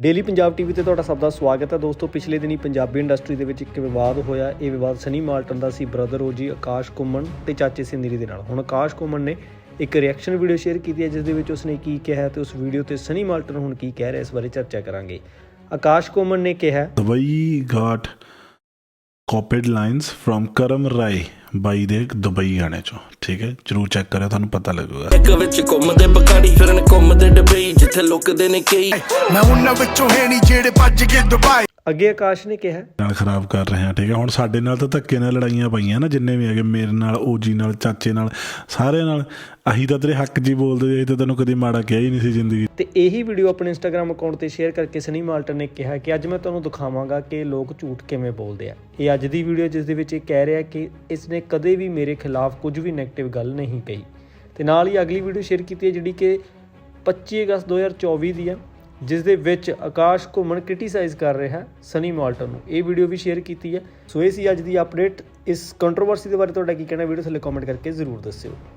Daily Punjab TV ਤੇ ਤੁਹਾਡਾ ਸਭ ਦਾ ਸਵਾਗਤ ਹੈ ਦੋਸਤੋ, ਪਿਛਲੇ ਦਿਨੀ ਪੰਜਾਬੀ ਇੰਡਸਟਰੀ ਦੇ ਵਿੱਚ ਇੱਕ ਵਿਵਾਦ ਹੋਇਆ। ਇਹ ਵਿਵਾਦ ਸਨੀ ਮਾਲਟਨ ਦਾ ਸੀ, ਬ੍ਰਦਰ ਓਜੀ ਆਕਾਸ਼ ਕੁਮਨ ਤੇ ਚਾਚੇ ਸਿੰਦਰੀ ਦੇ ਨਾਲ। ਹੁਣ ਆਕਾਸ਼ ਕੁਮਨ ਨੇ ਇੱਕ ਰਿਐਕਸ਼ਨ ਵੀਡੀਓ ਸ਼ੇਅਰ ਕੀਤੀ ਹੈ, ਜਿਸ ਦੇ ਵਿੱਚ ਉਸਨੇ ਕੀ ਕਿਹਾ ਤੇ ਉਸ ਵੀਡੀਓ ਤੇ ਸਨੀ ਮਾਲਟਨ ਹੁਣ ਕੀ ਕਹਿ ਰਿਹਾ, ਇਸ ਬਾਰੇ ਚਰਚਾ ਕਰਾਂਗੇ। ਆਕਾਸ਼ ਕੁਮਨ ਨੇ ਕਿਹਾ Dubai got copied lines from Karam Rai ਬਾਈ ਦੇ ਦੁਬਈ ਗਾਣੇ ਚੋਂ। ਠੀਕ ਹੈ ਜਰੂਰ ਚੈੱਕ ਕਰਿਓ ਤੁਹਾਨੂੰ ਪਤਾ ਲੱਗੂਗਾ। ਇੱਕ ਵਿੱਚ ਘੁੰਮਦੇ ਬਕਾੜੀ ਫਿਰਨ ਘੁੰਮਦੇ ਡਬਈ ਜਿੱਥੇ ਲੁਕਦੇ ਨੇ ਕਈ। ਮੈਂ ਉਹਨਾਂ ਵਿੱਚੋਂ ਹੈ ਨਹੀਂ ਜਿਹੜੇ ਭੱਜ ਗਏ ਦੁਬਈ। ਅੱਗੇ ਆਕਾਸ਼ ਨੇ ਕਿਹਾ ਨਾਲ ਖਰਾਬ ਕਰ ਰਹੇ ਹਾਂ ਠੀਕ ਹੈ? ਹੁਣ ਸਾਡੇ ਨਾਲ ਤਾਂ ਧੱਕੇ ਨਾਲ ਲੜਾਈਆਂ ਪਈਆਂ ਨਾ ਜਿੰਨੇ ਵੀ ਹੈਗੇ ਮੇਰੇ ਨਾਲ ਓਜੀ ਨਾਲ ਚਾਚੇ ਨਾਲ ਸਾਰਿਆਂ ਨਾਲ। ਅਹੀ ਤਾਂ ਤੇਰੇ ਹੱਕ ਜੀ ਬੋਲਦੇ ਸੀ ਤਾਂ ਤੈਨੂੰ ਕਦੀ ਮਾੜਾ ਕਿਹਾ ਹੀ ਨਹੀਂ ਸੀ ਜ਼ਿੰਦਗੀ। ਤੇ ਇਹੀ ਵੀਡੀਓ ਆਪਣੇ ਇੰਸਟਾਗ੍ਰam ਅਕਾਊਂਟ ਤੇ ਸ਼ੇਅਰ ਕਰਕੇ ਸਨੀ ਮਾਲਟਨ ਨੇ ਕਿਹਾ ਕਿ ਅੱਜ ਮੈਂ ਤੁਹਾਨੂੰ ਦਿਖਾਵਾਂਗਾ ਕਿ ਲੋਕ ਝੂਠ ਕਿਵੇਂ ਬੋਲਦੇ ਆ। ਇਹ ਅੱਜ ਦੀ ਵੀਡੀਓ ਜਿਸ ਦੇ ਵਿੱਚ ਇਹ ਕਹਿ ਰਿਹਾ ਕਿ ਇਸ ਨੇ ਕਦੇ ਵੀ ਮੇਰੇ ਖਿਲਾਫ ਕੁਝ ਵੀ ਨੈਗੇਟਿਵ ਗੱਲ ਨਹੀਂ ਕਹੀ। ਤੇ ਨਾਲ ਹੀ ਅਗਲੀ ਵੀਡੀਓ ਸ਼ੇਅਰ ਕੀਤੀ ਹੈ ਜਿਹੜੀ ਕਿ 25 ਅਗਸਤ 2024 ਦੀ ਹੈ ਜਿਸ ਦੇ ਵਿੱਚ ਆਕਾਸ਼ ਘੁੰਮਣ ਕ੍ਰਿਟੀਸਾਈਜ਼ ਕਰ ਰਿਹਾ ਸਨੀ ਮਾਲਟਨ ਨੂੰ। ਇਹ ਵੀਡੀਓ ਵੀ ਸ਼ੇਅਰ ਕੀਤੀ ਹੈ। ਸੋ ਇਹ ਸੀ ਅੱਜ ਦੀ ਅਪਡੇਟ ਇਸ ਕੰਟਰੋਵਰਸੀ ਦੇ ਬਾਰੇ ਤੁਹਾਡਾ ਕੀ ਕਹਿਣਾ ਵੀਡੀਓ ਥੱਲੇ ਕਮੈਂਟ ਕਰਕੇ ਜ਼ਰੂਰ ਦੱਸਿਓ।